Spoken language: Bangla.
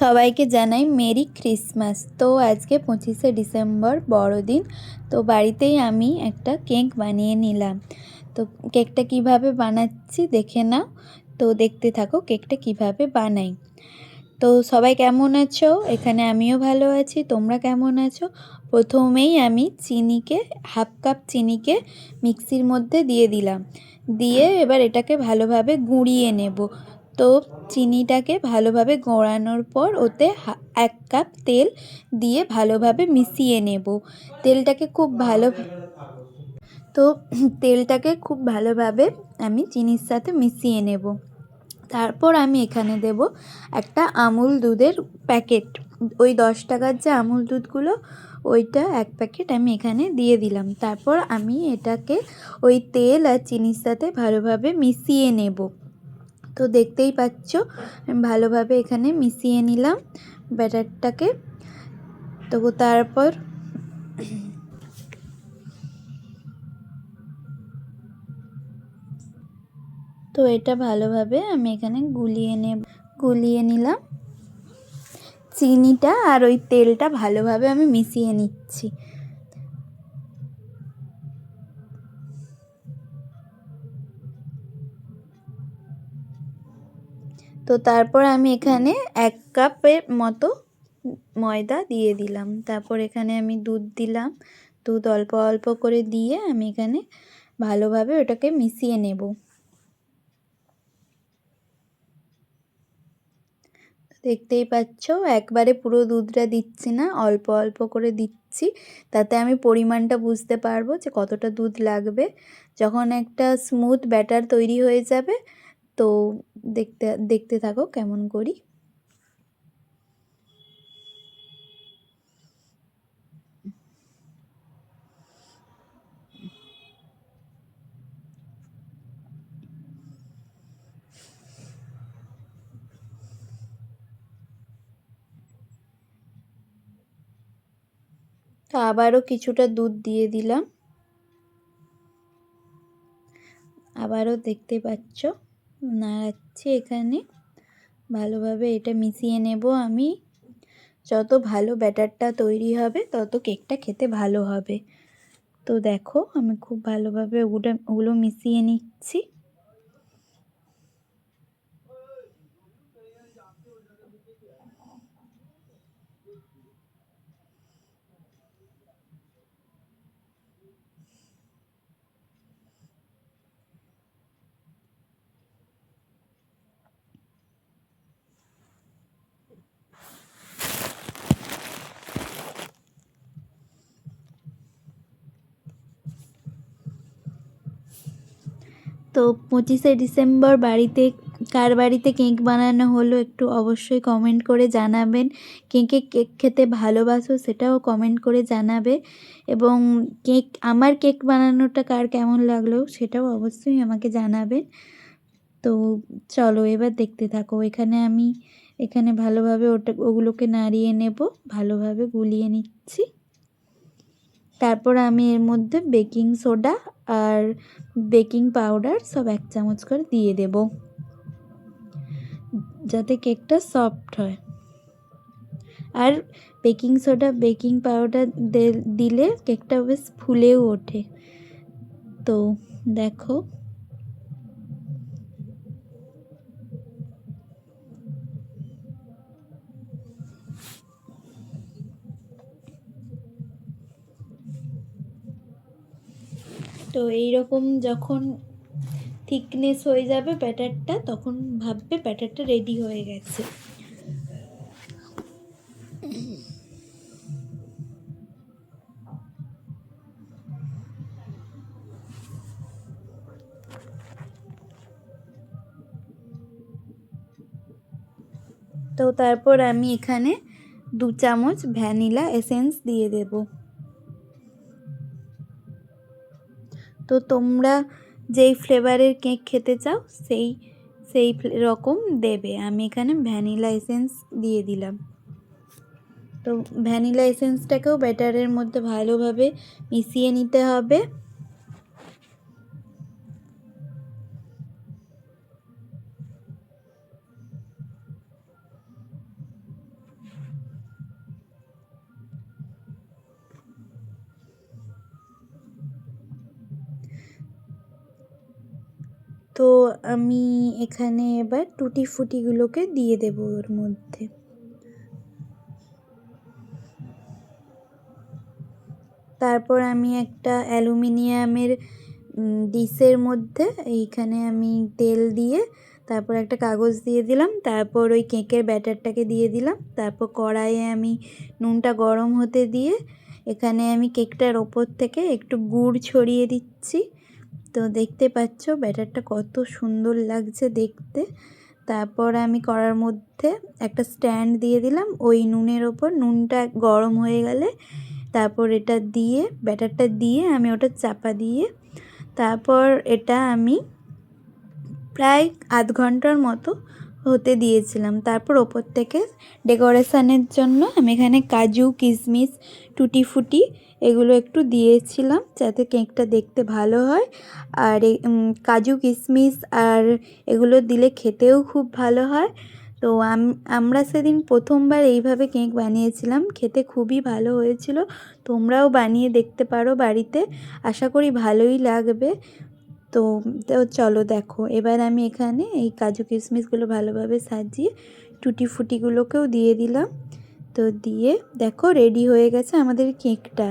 সবাইকে জানাই মেরি ক্রিসমাস। তো আজকে পঁচিশে ডিসেম্বর বড়দিন, তো বাড়িতেই আমি একটা কেক বানিয়ে নিলাম। তো কেকটা কীভাবে বানাচ্ছি দেখে নাও। তো দেখতে থাকো কেকটা কীভাবে বানাই। তো সবাই কেমন আছো? এখানে আমিও ভালো আছি, তোমরা কেমন আছো? প্রথমেই আমি চিনিকে, হাফ কাপ চিনিকে মিক্সির মধ্যে দিয়ে দিলাম। দিয়ে এবার এটাকে ভালোভাবে গুঁড়িয়ে নেব। তো চিনিটাকে ভালোভাবে গোড়ানোর পর ওতে এক কাপ তেল দিয়ে ভালোভাবে মিশিয়ে নেব। তেলটাকে খুব ভালো তো তেলটাকে খুব ভালোভাবে আমি চিনির সাথে মিশিয়ে নেব। তারপর আমি এখানে দেব একটা আমুল দুধের প্যাকেট। ওই দশ টাকার যে আমুল দুধগুলো, ওইটা এক প্যাকেট আমি এখানে দিয়ে দিলাম। তারপর আমি এটাকে ওই তেল আর চিনির সাথে ভালোভাবে মিশিয়ে নেব। তো দেখতেই পাচ্ছ, ভালোভাবে এখানে মিশিয়ে নিলাম ব্যাটারটাকে। তো তারপর তো এটা ভালোভাবে আমি এখানে গুলিয়ে নে গুলিয়ে নিলাম। চিনিটা আর ওই তেলটা ভালোভাবে আমি মিশিয়ে নিচ্ছি। তো তারপর আমি এখানে এক কাপের মতো ময়দা দিয়ে দিলাম। তারপর এখানে আমি দুধ দিলাম। দুধ অল্প অল্প করে দিয়ে আমি এখানে ভালোভাবে ওটাকে মিশিয়ে নেব। দেখতেই পাচ্ছ, একবারে পুরো দুধটা দিচ্ছি না, অল্প অল্প করে দিচ্ছি। তাতে আমি পরিমাণটা বুঝতে পারব যে কতটা দুধ লাগবে। যখন একটা স্মুথ ব্যাটার তৈরি হয়ে যাবে তো দেখতে দেখতে থাকো কেমন করি। তো আবারও কিছুটা দুধ দিয়ে দিলাম। আবারও দেখতে পাচ্ছ। নাড়াচ্ছি এখানে। ভালোভাবে এটা মিশিয়ে নেব আমি। যত ভালো ব্যাটারটা তৈরি হবে, তত কেকটা খেতে ভালো হবে। তো দেখো, আমি খুব ভালোভাবে ওগুলো ওগুলো মিশিয়ে নিচ্ছি। তো পঁচিশে ডিসেম্বর বাড়িতে, কার বাড়িতে কেক বানানো হলো একটু অবশ্যই কমেন্ট করে জানাবেন। কে কে কেক খেতে ভালোবাসো সেটাও কমেন্ট করে জানাবে। এবং কেক, আমার কেক বানানোটা কার কেমন লাগল সেটাও অবশ্যই আমাকে জানাবেন। তো চলো এবার দেখতে থাকো, এখানে আমি, এখানে ভালোভাবে ওটা, ওগুলোকে নাড়িয়ে নেব, ভালোভাবে গুলিয়ে নিচ্ছি। তারপর আমি এর মধ্যে বেকিং সোডা আর বেকিং পাউডার সব এক চামচ করে দিয়ে দেব, যাতে কেকটা সফট হয়। আর বেকিং সোডা, বেকিং পাউডার দিলে কেকটা বেশ ফুলেও ওঠে। তো দেখো তো এই রকম যখন থিকনেস হয়ে যাবে ব্যাটারটা তখন ভাববে ব্যাটারটা রেডি হয়ে গেছে। তো তারপর আমি এখানে দু চামচ ভ্যানিলা এসেন্স দিয়ে দেবো। তো তোমরা যেই ফ্লেভারের কেক খেতে চাও, সেই সেই রকম দেবে। আমি এখানে ভ্যানিলা এসেন্স দিয়ে দিলাম। তো ভ্যানিলা এসেন্সটাকেও ব্যাটারের মধ্যে ভালোভাবে মিশিয়ে নিতে হবে। তো আমি এখানে এবার টুটি ফুটিগুলোকে দিয়ে দেবো ওর মধ্যে। তারপর আমি একটা অ্যালুমিনিয়ামের ডিশের মধ্যে এইখানে আমি তেল দিয়ে তারপর একটা কাগজ দিয়ে দিলাম, তারপর ওই কেকের ব্যাটারটাকে দিয়ে দিলাম, তারপর কড়াইয়ে আমি নুনটা গরম হতে দিয়ে এখানে আমি কেকটার ওপর থেকে একটু গুড় ছড়িয়ে দিচ্ছি। তো দেখতে পাচ্ছ ব্যাটারটা কত সুন্দর লাগছে দেখতে। তারপর আমি করার মধ্যে একটা স্ট্যান্ড দিয়ে দিলাম, ওই নুনের ওপর। নুনটা গরম হয়ে গেলে তারপর এটা দিয়ে, ব্যাটারটা দিয়ে আমি ওটা চাপা দিয়ে, তারপর এটা আমি প্রায় আধ ঘণ্টার মতো হতে দিয়েছিলাম। তারপর ওপর থেকে ডেকোরেশানের জন্য আমি এখানে কাজু কিশমিশ টুটি ফুটি এগুলো একটু দিয়েছিলাম যাতে কেকটা দেখতে ভালো হয়। আর কাজু কিশমিশ আর এগুলো দিলে খেতেও খুব ভালো হয়। তো আমরা সেদিন প্রথমবার এইভাবে কেক বানিয়েছিলাম, খেতে খুবই ভালো হয়েছিল। তোমরাও বানিয়ে দেখতে পারো বাড়িতে। আশা করি ভালোই লাগবে। তো তো চলো দেখো। এবার আমি এখানে এই কাজু কিশমিশগুলো ভালোভাবে সাজিয়ে টুটি ফুটিগুলোকেও দিয়ে দিলাম। তো দিয়ে দেখো, রেডি হয়ে গেছে আমাদের কেকটা।